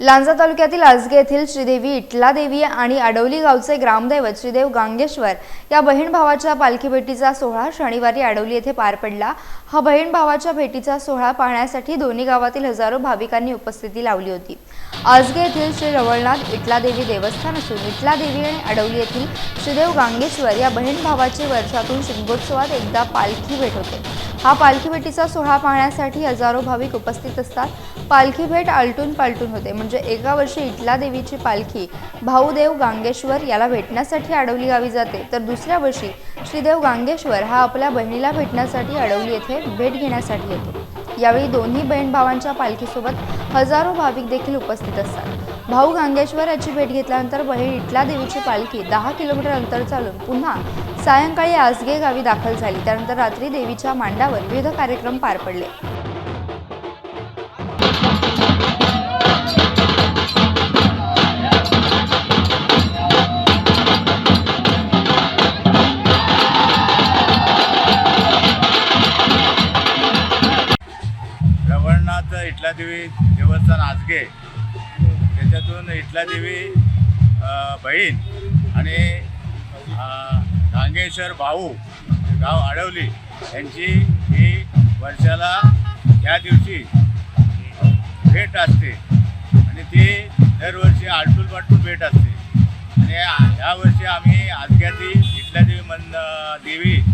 लांजा तालुक्यातील आजगे येथील श्रीदेवी इटला देवी आणि आडवली गावचे ग्रामदैवत श्रीदेव गांगेश्वर या बहीण भावाच्या पालखी भेटीचा सोहळा शनिवारी आडवली येथे पार पडला. हा बहीण भावाच्या भेटीचा सोहळा पाहण्यासाठी दोन्ही गावातील हजारो भाविकांनी उपस्थिती लावली होती. आजगे येथील श्री रवळनाथ इटला देवी देवस्थान असून इटला देवी आणि आडवली येथील श्रीदेव गांगेश्वर या बहीण भावाची वर्षातून शिंगोत्सवात एकदा पालखी भेट होते. हा पालखी भेटीचा सोहळा पाहण्यासाठी हजारो भाविक उपस्थित असतात. पालखी भेट आलटून पालटून होते. म्हणजे एका वर्षी इटला देवीची पालखी भाऊदेव गांगेश्वर याला भेटण्यासाठी अडवली गावी जाते. तर दुसऱ्या वर्षी श्रीदेव गांगेश्वर हा आपल्या बहिणीला भेटण्यासाठी अडवली येथे भेट घेण्यासाठी येतो. यावेळी दोन्ही बहीण भावांच्या पालखीसोबत हजारो भाविक देखील उपस्थित असतात. भाऊ गांगेश्वर याची भेट घेतल्यानंतर बहीण इटला देवीची पालखी दहा किलोमीटर अंतर चालून पुन्हा सायंकाळी आसगे गावी दाखल झाली. त्यानंतर रात्री देवीच्या मांडावर विविध कार्यक्रम पार पडले. रवळनाथ इटला देवी देवस्थान आजगे. त्याच्यातून इटला देवी बहीण आणि गांगेश्वर भाऊ गाव आडवली यांची ही वर्षाला ह्या दिवशी भेट असते. आणि ती दरवर्षी आलटून पाटून भेट असते. आणि या- यावर्षी आम्ही आजग्याची इटला देवी मन देवी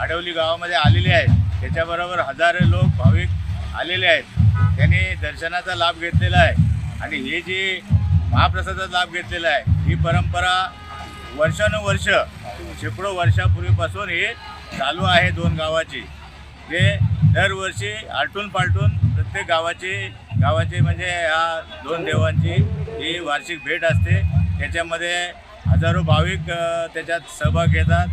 आडवली गावामध्ये आलेले आहेत. त्याच्याबरोबर हजारो लोक भाविक आलेले आहेत. त्यांनी दर्शनाचा लाभ घेतलेला आहे. आणि ही जी महाप्रसादाचा लाभ घेतलेला आहे ही परंपरा वर्षानुवर्ष शेकडो वर्षापूर्वीपासून हे चालू आहे दोन गावाची. जे दरवर्षी आलटून पालटून प्रत्येक गावाची गावाची म्हणजे ह्या दोन देवांची ही वार्षिक भेट असते. त्याच्यामध्ये हजारो भाविक त्याच्यात सहभाग घेतात.